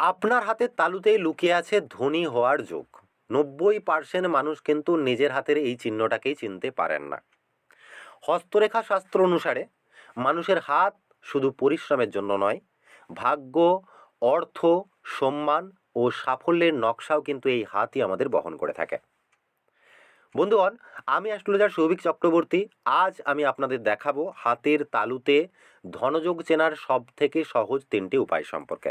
আপনার হাতের তালুতেই লুকিয়ে আছে ধনী হওয়ার যোগ। নব্বই পার্সেন্ট মানুষ কিন্তু নিজের হাতের এই চিহ্নটাকেই চিনতে পারেন না। হস্তরেখা শাস্ত্র অনুসারে, মানুষের হাত শুধু পরিশ্রমের জন্য নয়, ভাগ্য, অর্থ, সম্মান ও সাফল্যের নকশাও কিন্তু এই হাতই আমাদের বহন করে থাকে। বন্ধুগণ, আমি অ্যাস্ট্রোলজার সৌভিক চক্রবর্তী। আজ আমি আপনাদের দেখাবো হাতের তালুতে ধনযোগ চেনার সব থেকে সহজ তিনটি উপায় সম্পর্কে।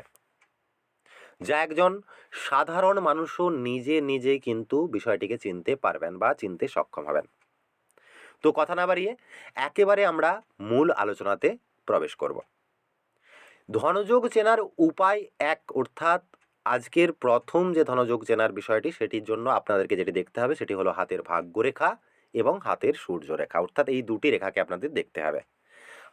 যা একজন সাধারণ মানুষও নিজে নিজে কিন্তু বিষয়টিকে চিনতে পারবেন বা চিনতে সক্ষম হবেন। তো কথা না বাড়িয়ে একেবারে আমরা মূল আলোচনাতে প্রবেশ করব। ধনযোগ চেনার উপায় এক, অর্থাৎ আজকের প্রথম যে ধনযোগ চেনার বিষয়টি, সেটির জন্য আপনাদেরকে যেটি দেখতে হবে, সেটি হলো হাতের ভাগ্যরেখা এবং হাতের সূর্যরেখা, অর্থাৎ এই দুটি রেখাকে আপনাদের দেখতে হবে।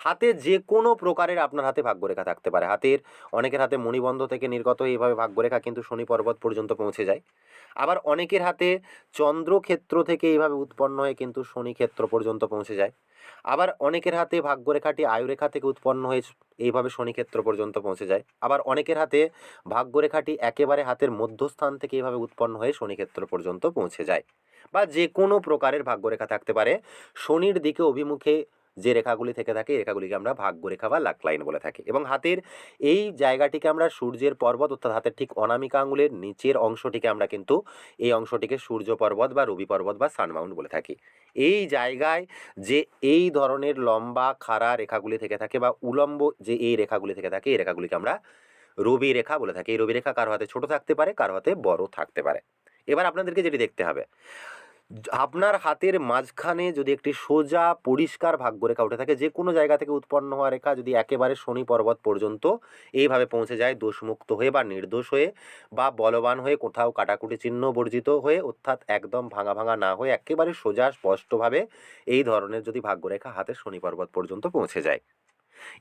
হাতে যে কোনো প্রকারের আপনার হাতে ভাগ্যরেখা থাকতে পারে। হাতের অনেকের হাতে মণিবন্ধ থেকে নির্গত এইভাবে ভাগ্যরেখা কিন্তু শনি পর্বত পর্যন্ত পৌঁছে যায়। আবার অনেকের হাতে চন্দ্রক্ষেত্র থেকে এইভাবে উৎপন্ন হয়ে কিন্তু শনি ক্ষেত্র পর্যন্ত পৌঁছে যায়। আবার অনেকের হাতে ভাগ্যরেখাটি আয়ুরেখা থেকে উৎপন্ন হয়ে এইভাবে শনি ক্ষেত্র পর্যন্ত পৌঁছে যায়। আবার অনেকের হাতে ভাগ্যরেখাটি একেবারে হাতের মধ্যস্থান থেকে এইভাবে উৎপন্ন হয়ে শনি ক্ষেত্র পর্যন্ত পৌঁছে যায়। বা যে কোনো প্রকারের ভাগ্যরেখা থাকতে পারে। শনির দিকে অভিমুখে যে রেখাগুলি থেকে থাকে রেখাগুলিকে আমরা ভাগ্যরেখা বা লাক লাইন বলে থাকি। এবং হাতের এই জায়গাটিকে আমরা সূর্যের পর্বত, অর্থাৎ হাতের ঠিক অনামিকা আঙুলের নিচের অংশটিকে আমরা কিন্তু এই অংশটিকে সূর্য পর্বত বা রবি পর্বত বা সানমাউন্ট বলে থাকি। এই জায়গায় যে এই ধরনের লম্বা, খাড়া রেখাগুলি থেকে থাকে বা উলম্ব যে এই রেখাগুলি থেকে থাকে, এই রেখাগুলিকে আমরা রবি রেখা বলে থাকি। এই রবি রেখা কারও হাতে ছোট থাকতে পারে, কারও হাতে বড় থাকতে পারে। এবার আপনাদেরকে যেটি দেখতে হবে আপনার হাতের মাঝখানে যদি একটি সোজা পরিষ্কার ভাগ্যরেখা উঠে থাকে যে কোনো জায়গা থেকে উৎপন্ন হওয়া রেখা যদি একেবারে শনি পর্বত পর্যন্ত এইভাবে পৌঁছে যায়, দোষমুক্ত হয়ে বা নির্দোষ হয়ে বা বলবান হয়ে কোথাও কাটাকুটি চিহ্ন বর্জিত হয়ে, অর্থাৎ একদম ভাঙা ভাঙা না হয়ে একেবারে সোজা স্পষ্টভাবে এই ধরনের যদি ভাগ্যরেখা হাতের শনি পর্বত পর্যন্ত পৌঁছে যায়।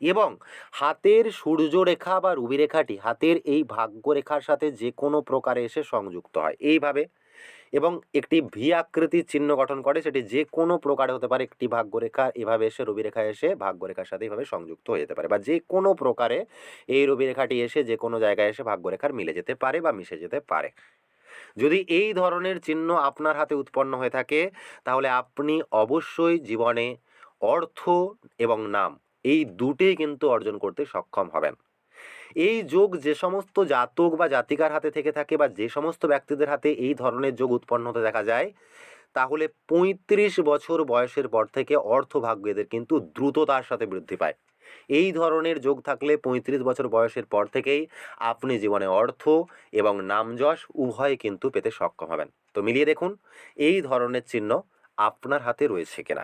এবং হাতের সূর্যরেখা বা রুবিরেখাটি হাতের এই ভাগ্যরেখার সাথে যে কোনো প্রকারে এসে সংযুক্ত হয়। এইভাবে এবং একটি ভি আকৃতির চিহ্ন গঠন করে, সেটি যে কোনো প্রকারে হতে পারে, একটি ভাগ্যরেখা এভাবে এসে রবিরেখা এসে ভাগ্যরেখার সাথে এভাবে সংযুক্ত হয়ে যেতে পারে বা যে কোনো প্রকারে এই রবিরেখাটি এসে যে কোনো জায়গায় এসে ভাগ্যরেখার মিলে যেতে পারে বা মিশে যেতে পারে। যদি এই ধরনের চিহ্ন আপনার হাতে উৎপন্ন হয়ে থাকে, তাহলে আপনি অবশ্যই জীবনে অর্থ এবং নাম এই দুটেই কিন্তু অর্জন করতে সক্ষম হবেন। এই যোগ যে সমস্ত জাতক বা জাতিকার হাতে থেকে থাকে বা যে সমস্ত ব্যক্তিদের হাতে এই ধরনের যোগ উৎপন্ন হতে দেখা যায়, তাহলে পঁয়ত্রিশ বছর বয়সের পর থেকে অর্থ ভাগ্য এদের কিন্তু দ্রুততার সাথে বৃদ্ধি পায়। এই ধরনের যোগ থাকলে পঁয়ত্রিশ বছর বয়সের পর থেকেই আপনি জীবনে অর্থ এবং নামযশ উভয় কিন্তু পেতে সক্ষম হবেন। তো মিলিয়ে দেখুন, এই ধরনের চিহ্ন আপনার হাতে রয়েছে কিনা।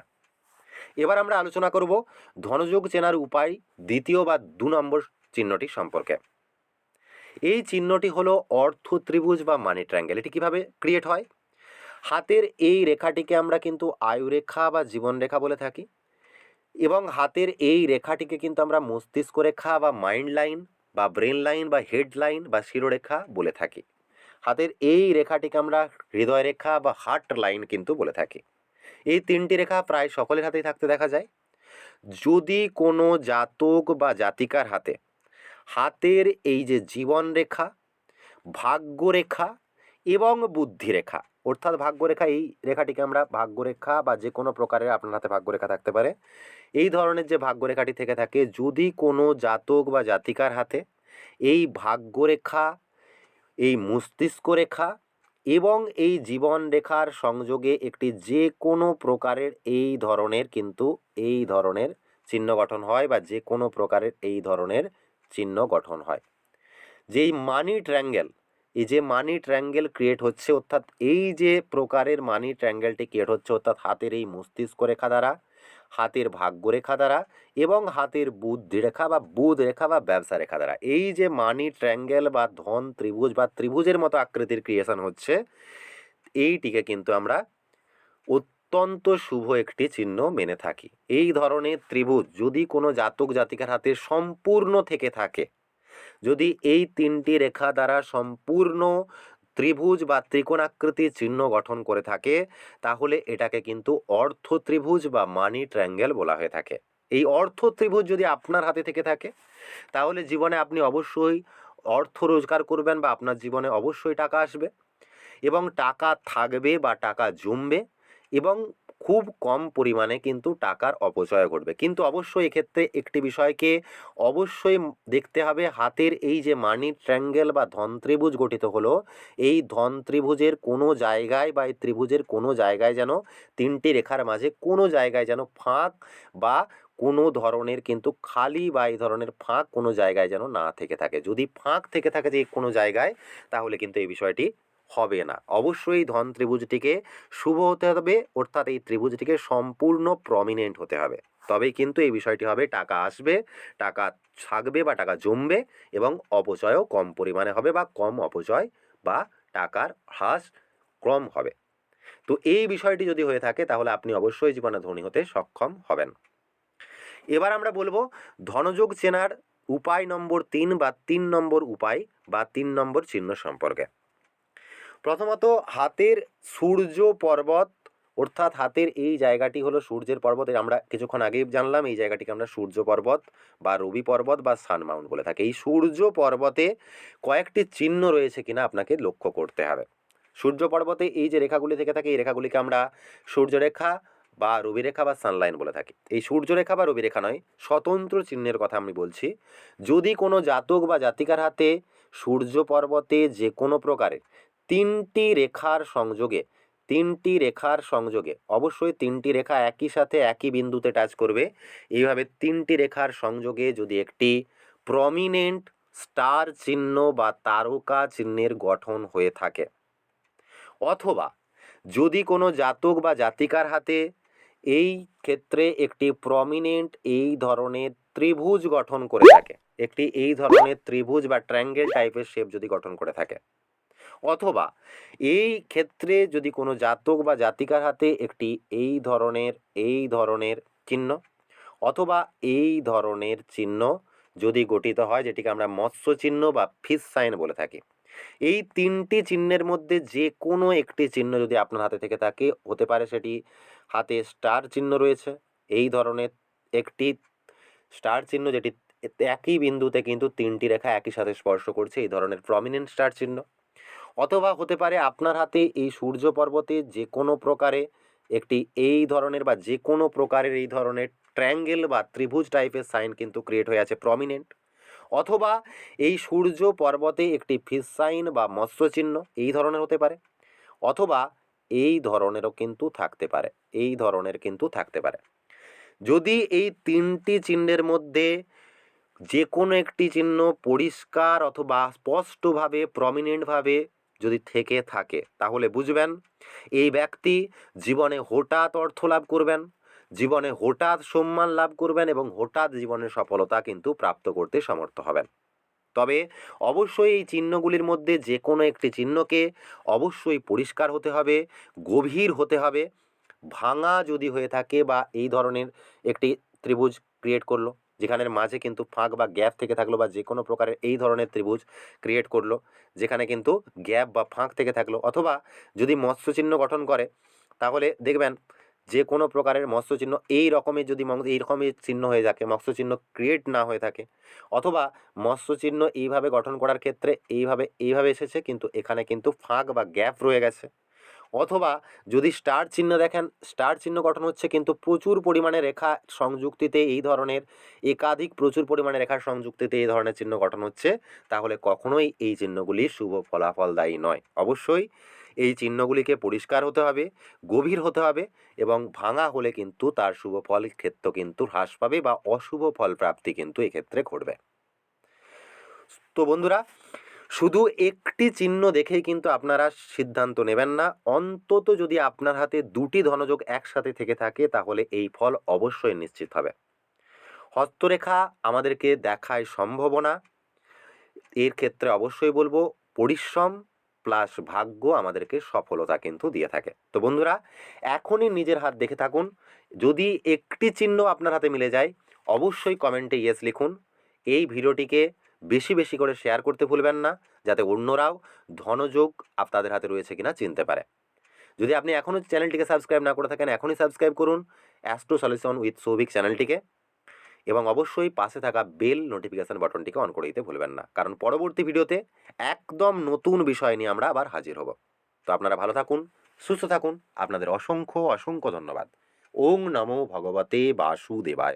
এবার আমরা আলোচনা করব ধনযোগ চেনার উপায়, দ্বিতীয় বা দু নম্বর চিহ্নটি সম্পর্কে। এই চিহ্নটি হলো অর্থ ত্রিভুজ বা মানি ট্রায়াঙ্গেল এটি কীভাবে ক্রিয়েট হয়? হাতের এই রেখাটিকে আমরা কিন্তু আয়ুরেখা বা জীবন রেখা বলে থাকি। এবং হাতের এই রেখাটিকে কিন্তু আমরা মস্তিষ্ক রেখা বা মাইন্ড লাইন বা ব্রেন লাইন বা হেড লাইন বা শিরোরেখা বলে থাকি। হাতের এই রেখাটিকে আমরা হৃদয় রেখা বা হার্ট লাইন কিন্তু বলে থাকি। এই তিনটি রেখা প্রায় সকলের হাতেই থাকতে দেখা যায়। যদি কোনো জাতক বা জাতিকার হাতে হাতের এই যে জীবন রেখা ভাগ্যরেখা এবং বুদ্ধিরেখা। অর্থাৎ ভাগ্যরেখা, এই রেখাটিকে আমরা ভাগ্যরেখা বা যে কোনো প্রকারের আপনার হাতে ভাগ্যরেখা থাকতে পারে। এই ধরনের যে ভাগ্যরেখাটি থেকে থাকে, যদি কোনো জাতক বা জাতিকার হাতে এই ভাগ্যরেখা, এই মস্তিষ্ক রেখা এবং এই জীবন রেখার সংযোগে একটি যে কোনো প্রকারের এই ধরনের কিন্তু এই ধরনের চিহ্ন গঠন হয় বা যে কোনো প্রকারের এই ধরনের চিহ্ন গঠন হয়। যেই মানি ট্র্যাঙ্গেল এই যে মানি ট্র্যাঙ্গেল ক্রিয়েট হচ্ছে, অর্থাৎ এই যে প্রকারের মানি ট্র্যাঙ্গেলটি ক্রিয়েট হচ্ছে, অর্থাৎ হাতের এই মস্তিষ্ক রেখা দ্বারা, হাতের ভাগ্য রেখা দ্বারা, এবং হাতের বুদ্ধি রেখা বা বুধ রেখা বা ব্যবসা রেখা দ্বারা। এই যে মানি ট্র্যাঙ্গেল বা ধন, ত্রিভুজ বা ত্রিভুজের মতো আকৃতির ক্রিয়েশন হচ্ছে, এইটিকে কিন্তু আমরা অত্যন্ত শুভ একটি চিহ্ন মেনে থাকি। এই ধরনের ত্রিভুজ যদি কোনো জাতক জাতিকার হাতে সম্পূর্ণ থেকে থাকে, যদি এই তিনটি রেখা দ্বারা সম্পূর্ণ ত্রিভুজ বা ত্রিকোণাকৃতির চিহ্ন গঠন করে থাকে, তাহলে এটাকে কিন্তু অর্থ ত্রিভুজ বা মানি ট্রায়াঙ্গেল বলা হয়ে থাকে। এই অর্থ ত্রিভুজ যদি আপনার হাতে থেকে থাকে, তাহলে জীবনে আপনি অবশ্যই অর্থ রোজগার করবেন বা আপনার জীবনে অবশ্যই টাকা আসবে এবং টাকা থাকবে বা টাকা জমবে। এবং খুব কম পরিমাণে কিন্তু টাকার অপচয় ঘটবে। কিন্তু অবশ্যই এক্ষেত্রে একটি বিষয়কে অবশ্যই দেখতে হবে, হাতের এই যে মানি ট্র্যাঙ্গেল বা ধন ত্রিভুজ গঠিত হলো, এই ধন ত্রিভুজের কোনো জায়গায় বা এই ত্রিভুজের কোনো জায়গায় যেন তিনটি রেখার মাঝে কোনো জায়গায় যেন ফাঁক বা কোনো ধরনের কিন্তু খালি বা এই ধরনের ফাঁক কোনো জায়গায় যেন না থেকে থাকে। যদি ফাঁক থেকে থাকে যে কোনো জায়গায়, তাহলে কিন্তু এই বিষয়টি হবে না। অবশ্যই ধন ত্রিভুজটিকে শুভ হতে হবে, অর্থাৎ এই ত্রিভুজটিকে সম্পূর্ণ প্রমিনেন্ট হতে হবে। তবেই কিন্তু এই বিষয়টি হবে টাকা আসবে, টাকা থাকবে বা টাকা জমবে এবং অপচয়ও কম পরিমাণে হবে বা কম অপচয় বা টাকার হ্রাস কম হবে। তো এই বিষয়টি যদি হয়ে থাকে তাহলে আপনি অবশ্যই জীবনে ধনী হতে সক্ষম হবেন। এবার আমরা বলব ধনযোগ চেনার উপায় নম্বর তিন বা তিন নম্বর উপায় বা তিন নম্বর চিহ্ন সম্পর্কে। প্রথমত হাতের সূর্য পর্বত, অর্থাৎ হাতের এই জায়গাটি হলো সূর্যের পর্বত। আমরা কিছুক্ষণ আগেই জানলাম, এই জায়গাটিকে আমরা সূর্য পর্বত বা রবি পর্বত বা সান মাউন্ট বলে থাকি। এই সূর্য পর্বতে কয়েকটি চিহ্ন রয়েছে কিনা আপনাকে লক্ষ্য করতে হবে। সূর্য পর্বতে এই যে রেখাগুলি থেকে থাকে, এই রেখাগুলিকে আমরা সূর্যরেখা বা রবিরেখা বা সানলাইন বলে থাকি। এই সূর্যরেখা বা রবিরেখা নয়, স্বতন্ত্র চিহ্নের কথা আমি বলছি। যদি কোনো জাতক বা জাতিকার হাতে সূর্য পর্বতে যে কোনো প্রকারের তিনটি রেখার সংযোগে, তিনটি রেখার সংযোগে, অবশ্যই তিনটি রেখা একই সাথে একই বিন্দুতে টাচ করবে। এইভাবে তিনটি রেখার সংযোগে যদি একটি প্রমিনেন্ট স্টার চিহ্ন বা তারকা চিহ্নের গঠন হয়ে থাকে, অথবা যদি কোনো জাতক বা জাতিকার হাতে এই ক্ষেত্রে একটি প্রমিনেন্ট এই ধরনের ত্রিভুজ গঠন করে থাকে, একটি এই ধরনের ত্রিভুজ বা ট্রায়াঙ্গেল টাইপের শেপ যদি গঠন করে থাকে। অথবা এই ক্ষেত্রে যদি কোনো জাতক বা জাতিকার হাতে একটি এই ধরনের এই ধরনের চিহ্ন অথবা এই ধরনের চিহ্ন যদি গঠিত হয়, যেটিকে আমরা মৎস্য চিহ্ন বা ফিস সাইন বলে থাকি, এই তিনটি চিহ্নের মধ্যে যে কোনো একটি চিহ্ন যদি আপনার হাতে থেকে থাকে, হতে পারে সেটি হাতে স্টার চিহ্ন রয়েছে। এই ধরনের একটি স্টার চিহ্ন যেটি একই বিন্দুতে কিন্তু তিনটি রেখা একই সাথে স্পর্শ করছে, এই ধরনের প্রমিনেন্ট স্টার চিহ্ন। অথবা হতে পারে আপনার হাতে এই সূর্য পর্বতে যে কোনো প্রকারে একটি এই ধরনের বা যে কোনো প্রকারের এই ধরনের ট্রায়াঙ্গেল বা ত্রিভুজ টাইপের সাইন কিন্তু ক্রিয়েট হয়ে আছে প্রমিনেন্ট। অথবা এই সূর্য পর্বতে একটি ফিস সাইন বা মৎস্য চিহ্ন এই ধরনের হতে পারে। অথবা এই ধরনেরও কিন্তু থাকতে পারে, এই ধরনের কিন্তু থাকতে পারে। যদি এই তিনটি চিহ্নের মধ্যে যে কোনো একটি চিহ্ন পরিষ্কার অথবা স্পষ্টভাবে প্রমিনেন্টভাবে যদি থেকে থাকে, তাহলে বুঝবেন, এই ব্যক্তি জীবনে হঠাৎ অর্থ লাভ করবেন, জীবনে হঠাৎ সম্মান লাভ করবেন এবং হঠাৎ জীবনের সফলতা কিন্তু প্রাপ্ত করতে সমর্থ হবেন। তবে অবশ্যই এই চিহ্নগুলির মধ্যে যে কোনো একটি চিহ্নকে অবশ্যই পরিষ্কার হতে হবে, গভীর হতে হবে। ভাঙা যদি হয়ে থাকে বা এই ধরনের একটি ত্রিভুজ ক্রিয়েট করল যেখানের মাঝে কিন্তু ফাঁক বা গ্যাপ থেকে থাকল বা যে কোনো প্রকারের এই ধরনের ত্রিভুজ ক্রিয়েট করল, যেখানে কিন্তু গ্যাপ বা ফাঁক থেকে থাকল অথবা যদি মৎস্য চিহ্ন গঠন করে, তাহলে দেখবেন যে কোনো প্রকারের মৎস্য চিহ্ন এই রকমের যদি এই রকমের চিহ্ন হয়ে থাকে মৎস্য চিহ্ন ক্রিয়েট না হয়ে থাকে অথবা মৎস্য চিহ্ন এইভাবে গঠন করার ক্ষেত্রে এইভাবে এইভাবে এসেছে কিন্তু এখানে কিন্তু ফাঁক বা গ্যাপ রয়ে গেছে। অথবা যদি স্টার চিহ্ন দেখেন স্টার চিহ্ন গঠন হচ্ছে কিন্তু প্রচুর পরিমাণে রেখা সংযুক্তিতে এই ধরনের, একাধিক প্রচুর পরিমাণে রেখার সংযুক্তিতে এই ধরনের চিহ্ন গঠন হচ্ছে, তাহলে কখনোই এই চিহ্নগুলি শুভ ফলাফলদায়ী নয়। অবশ্যই এই চিহ্নগুলিকে পরিষ্কার হতে হবে, গভীর হতে হবে এবং ভাঙা হলে কিন্তু তার শুভ ফল ক্ষেত্র কিন্তু হ্রাস পাবে বা অশুভ ফল প্রাপ্তি কিন্তু এক্ষেত্রে ঘটবে। তো বন্ধুরা শুধু একটি চিহ্ন দেখেই কিন্তু আপনারা সিদ্ধান্ত নেবেন না। অন্তত যদি আপনার হাতে দুটি ধনযোগ একসাথে থেকে থাকে, তাহলে এই ফল অবশ্যই নিশ্চিত হবে। হস্তরেখা আমাদেরকে দেখায় সম্ভাবনা। এর ক্ষেত্রে অবশ্যই বলব, পরিশ্রম প্লাস ভাগ্য আমাদেরকে সফলতা কিন্তু দিয়ে থাকে। তো বন্ধুরা, এখনই নিজের হাত দেখে থাকুন। যদি একটি চিহ্ন আপনার হাতে মিলে যায়, অবশ্যই কমেন্টে ইয়েস লিখুন। এই ভিডিওটিকে বেশি বেশি করে শেয়ার করতে ভুলবেন না, যাতে অন্যরাও ধনযোগ আপনাদের হাতে রয়েছে কিনা চিনতে পারে। যদি আপনি এখনও চ্যানেলটিকে সাবস্ক্রাইব না করে থাকেন, এখনই সাবস্ক্রাইব করুন অ্যাস্ট্রো সলিউশন উইথ সৌভিক চ্যানেলটিকে। এবং অবশ্যই পাশে থাকা বেল নোটিফিকেশান বাটনটিকে অন করে দিতে ভুলবেন না। কারণ পরবর্তী ভিডিওতে একদম নতুন বিষয় নিয়ে আমরা আবার হাজির হব। তো আপনারা ভালো থাকুন, সুস্থ থাকুন। আপনাদের অসংখ্য অসংখ্য ধন্যবাদ। ওং নমো ভগবতে বাসুদেবায়।